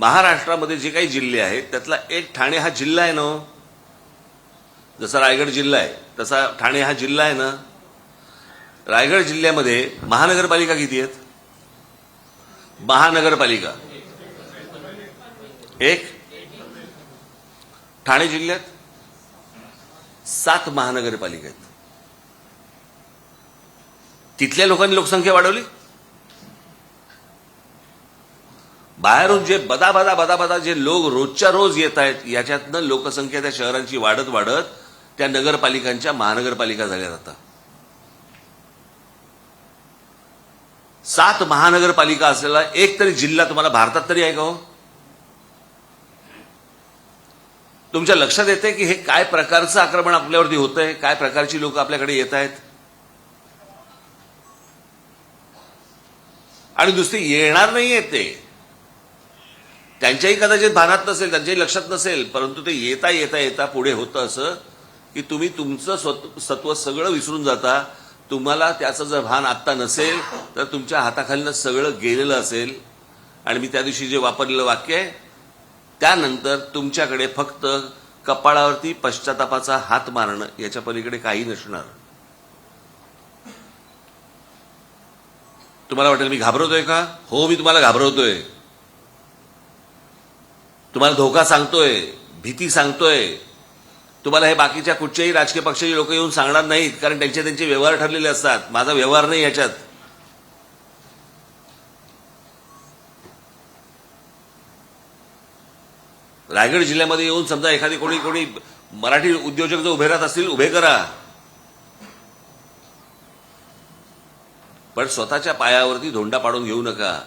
महाराष्ट्रामध्ये जे काही जिल्हे आहेत त्यातला एक ठाणे हा जिल्हा आहे ना हो. जसा रायगड जिल्हा आहे तसा ठाणे हा जिल्हा आहे ना. रायगड जिल्ह्यामध्ये महानगरपालिका किती आहेत? महानगरपालिका. एक? ठाणे जिल्ह्यात सात महानगरपालिका आहेत. तिथल्या लोकांनी लोकसंख्या वाढवली? बाहेरून जे बदा बदा बदा बदा जे लोक रोजच्या रोज येत आहेत याच्यातनं लोकसंख्या त्या शहरांची वाढत वाढत त्या नगरपालिकांच्या महानगरपालिका झाल्या जातात. सात महानगरपालिका असलेला एक तरी जिल्हा तुम्हाला भारतात तरी आहे का हो? तुमच्या लक्षात येते की हे काय प्रकारचं आक्रमण आपल्यावरती होत आहे काय प्रकारची लोक आपल्याकडे येत आहेत? आणि दुसरी येणार नाही ते. त्यांच्याही कदाचित भानात नसेल त्यांच्याही लक्षात नसेल परंतु ते येता येता येता पुढे होतं असं की तुम्ही तुमचं स्वत सत्व सगळं विसरून जाता. तुम्हाला त्याचं जर भान आत्ता नसेल तर तुमच्या हाताखालीनं सगळं गेलेलं असेल. आणि मी त्या दिवशी जे वापरलेलं वाक्य आहे त्यानंतर तुमच्याकडे फक्त कपाळावरती पश्चातापाचा हात मारणं याच्या पलीकडे काही नसणार. तुम्हाला वाटेल मी घाबरवतोय का? हो मी तुम्हाला घाबरवतोय तुम्हाला धोका सांगतोय भीती सांगतोय. तुम्हाला हे बाकीच्या कुठच्याही राजकीय पक्षाचे लोक येऊन सांगणार नाहीत कारण त्यांचे त्यांचे व्यवहार ठरलेले असतात. माझा व्यवहार नाही याच्यात. रायगड जिल्ह्यामध्ये येऊन समजा एखादी कोणी कोणी मराठी उद्योजक जर उभे राहत असतील उभे करा. पण स्वतःच्या पायावरती धोंडा पाडून घेऊ नका.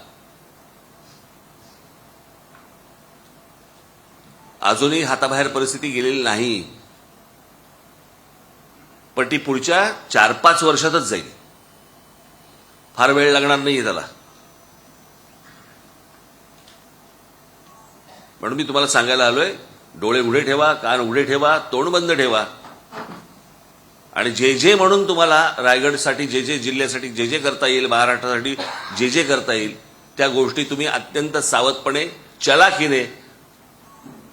अजूनही हाताबाहेर परिस्थिती गेलेली नाही. पण ती पुढच्या चार पाच वर्षातच जाईल. फार वेळ लागणार नाही त्याला. म्हणून मी तुम्हाला सांगायला आलोय डोळे उघडे ठेवा कान उघडे ठेवा तोंड बंद ठेवा. आणि जे जे म्हणून तुम्हाला रायगडसाठी जे जे जिल्ह्यासाठी जे जे करता येईल महाराष्ट्रासाठी जे जे करता येईल त्या गोष्टी तुम्ही अत्यंत सावधपणे चलाखीने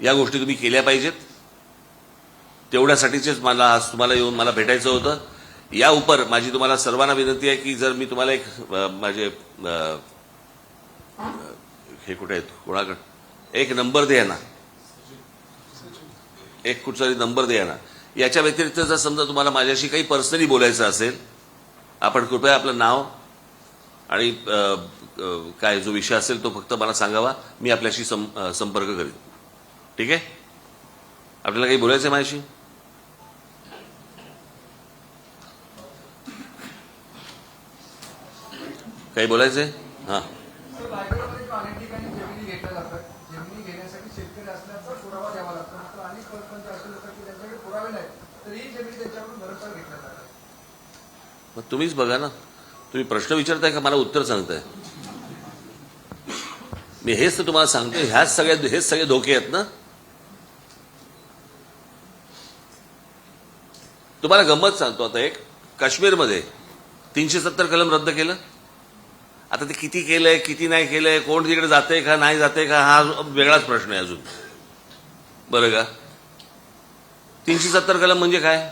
या गोष्टी तुम्ही केल्या पाहिजेत. तेवढ्यासाठीचेच मला आज तुम्हाला येऊन मला भेटायचं होतं. या उपर माझी तुम्हाला सर्वांना विनंती आहे की जर मी तुम्हाला एक माझे हे कुठे आहेत? कोणाकडे? एक नंबर द्या ना एक कुठचाही नंबर द्या ना याच्या व्यतिरिक्त जर समजा तुम्हाला माझ्याशी काही पर्सनली बोलायचं असेल आपण कृपया आपलं नाव आणि काय जो विषय असेल तो फक्त मला सांगावा. मी आपल्याशी संपर्क करीन. ठीक आहे? आपल्याला काही बोलायचं आहे माझ्याशी? काही बोलायचंय हा. मग तुम्हीच बघा ना. तुम्ही प्रश्न विचारताय का मला उत्तर सांगताय? मी हेच तर तुम्हाला सांगतो ह्याच सगळ्या हेच सगळे धोके आहेत ना? तुम्हाला गंमत सांगतो आता एक. काश्मीरमध्ये तीनशे सत्तर कलम रद्द केलं. आता ते किती केलंय किती नाही केलंय कोण तिकडे जाते का नाही जाते का हा वेगळाच प्रश्न आहे अजून. बरं का? तीनशे सत्तर कलम म्हणजे काय?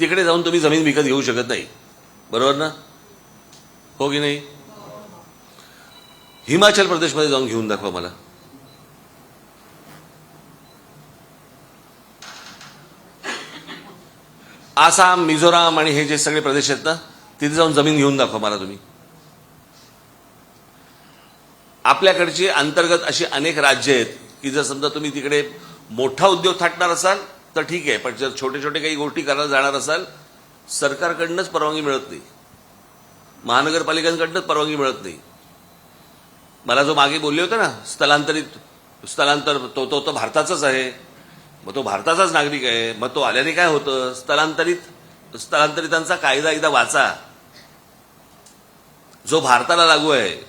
तिकडे जाऊन तुम्ही जमीन विकत घेऊ शकत नाही. बरोबर ना? हो की नाही? हिमाचल प्रदेशमध्ये जाऊन घेऊन दाखवा मला. आसाम मिझोराम आणि हे जे सगळे प्रदेश आहेत ना तिथे जाऊन जमीन घेऊन दाखवा मला तुम्ही. आपल्याकडची अंतर्गत अशी अनेक राज्य आहेत की जर समजा तुम्ही तिकडे मोठा उद्योग थाटणार असाल तर ठीक आहे पण जर छोटे छोटे काही गोष्टी करायला जाणार असाल सरकारकडनंच परवानगी मिळत नाही. महानगरपालिकांकडनंच परवानगी मिळत नाही. मला जो मागे बोलले होते ना स्थलांतरित स्थलांतर तो तो तो भारताचाच आहे. मग तो भारताचाच नागरिक आहे. मग तो आल्याने काय होतं? स्थलांतरित स्थलांतरितांचा कायदा एकदा वाचा. जो भारताला लागू आहे.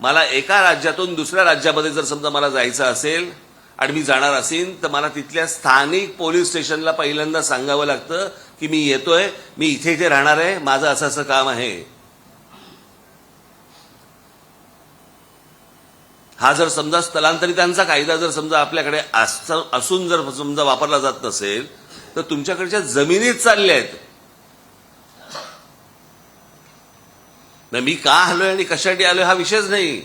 मला एका राज्यातून दुसऱ्या राज्यामध्ये जर समजा मला जायचं असेल आणि मी जाणार असेल तर मला तिथल्या स्थानिक पोलीस स्टेशनला पहिल्यांदा सांगावं लागतं की मी येतोय मी इथे इथे राहणार आहे माझं असं असं काम आहे. हा जर समजा स्थलांतरितांचा कायदा जर समजा आपल्याकडे असून जर समजा वापरला जात नसेल तर तुमच्याकडच्या जमिनीत चालल्या आहेत. नाही, मी का आलोय आणि कशासाठी आलोय हा विषयच नाही.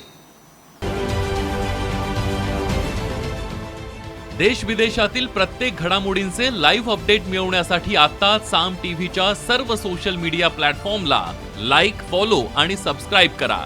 देश विदेशातील प्रत्येक घडामोडींचे लाईव्ह अपडेट मिळवण्यासाठी आता साम टीव्हीच्या सर्व सोशल मीडिया प्लॅटफॉर्मला लाईक फॉलो आणि सबस्क्राईब करा.